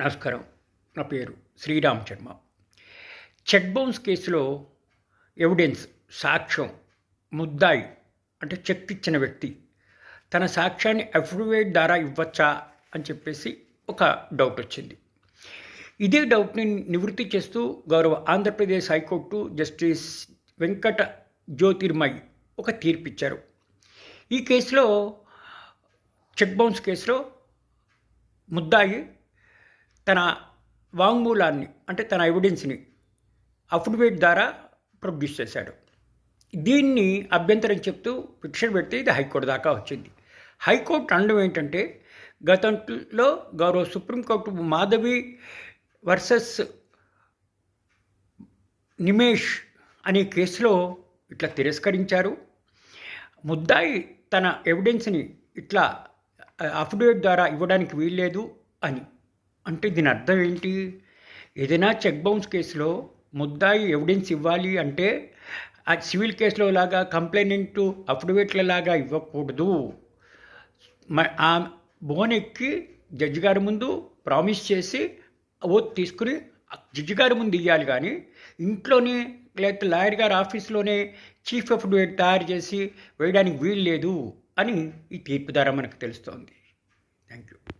నమస్కారం. నా పేరు శ్రీరామ్ శర్మ. చెక్ బౌన్స్ కేసులో ఎవిడెన్స్ సాక్ష్యం ముద్దాయి అంటే చెక్ ఇచ్చిన వ్యక్తి తన సాక్ష్యాన్ని అఫిడవిట్ ద్వారా ఇవ్వచ్చా అని చెప్పేసి ఒక డౌట్ వచ్చింది. ఇదే డౌట్ని నివృత్తి చేస్తూ గౌరవ Andhra Pradesh high court justice Venkata Jyotirmai ఒక తీర్పిచ్చారు. ఈ కేసులో చెక్ బౌన్స్ కేసులో ముద్దాయి తన వాంగ్మూలాన్ని అంటే తన ఎవిడెన్స్ని అఫిడవిట్ ద్వారా ప్రొడ్యూస్ చేశాడు. దీన్ని అభ్యంతరం చెప్తూ పిటిషన్ పెడితే ఇది హైకోర్టు దాకా వచ్చింది. హైకోర్టు అనడం ఏంటంటే గతంలో గౌరవ సుప్రీంకోర్టు మాధవి వర్సెస్ నిమేష్ అనే కేసులో ఇట్లా తిరస్కరించారు. ముద్దాయి తన ఎవిడెన్స్ని ఇట్లా అఫిడవిట్ ద్వారా ఇవ్వడానికి వీల్లేదు అని. అంటే దీని అర్థం ఏంటి? ఏదైనా చెక్ బౌన్స్ కేసులో ముద్దాయి ఎవిడెన్స్ ఇవ్వాలి అంటే ఆ సివిల్ కేసులో లాగా కంప్లైనెంట్ అఫిడవిట్ల లాగా ఇవ్వకూడదు. ఆ బోన్ ఎక్కి జడ్జి గారి ముందు ప్రామిస్ చేసి ఓత్ తీసుకుని జడ్జి గారి ముందు ఇవ్వాలి కానీ ఇంట్లోనే లేకపోతే లాయర్ గారి ఆఫీస్లోనే చీఫ్ అఫిడవిట్ తయారు చేసి వేయడానికి వీలు లేదు అని ఈ తీర్పు ద్వారా మనకు తెలుస్తోంది. Thank you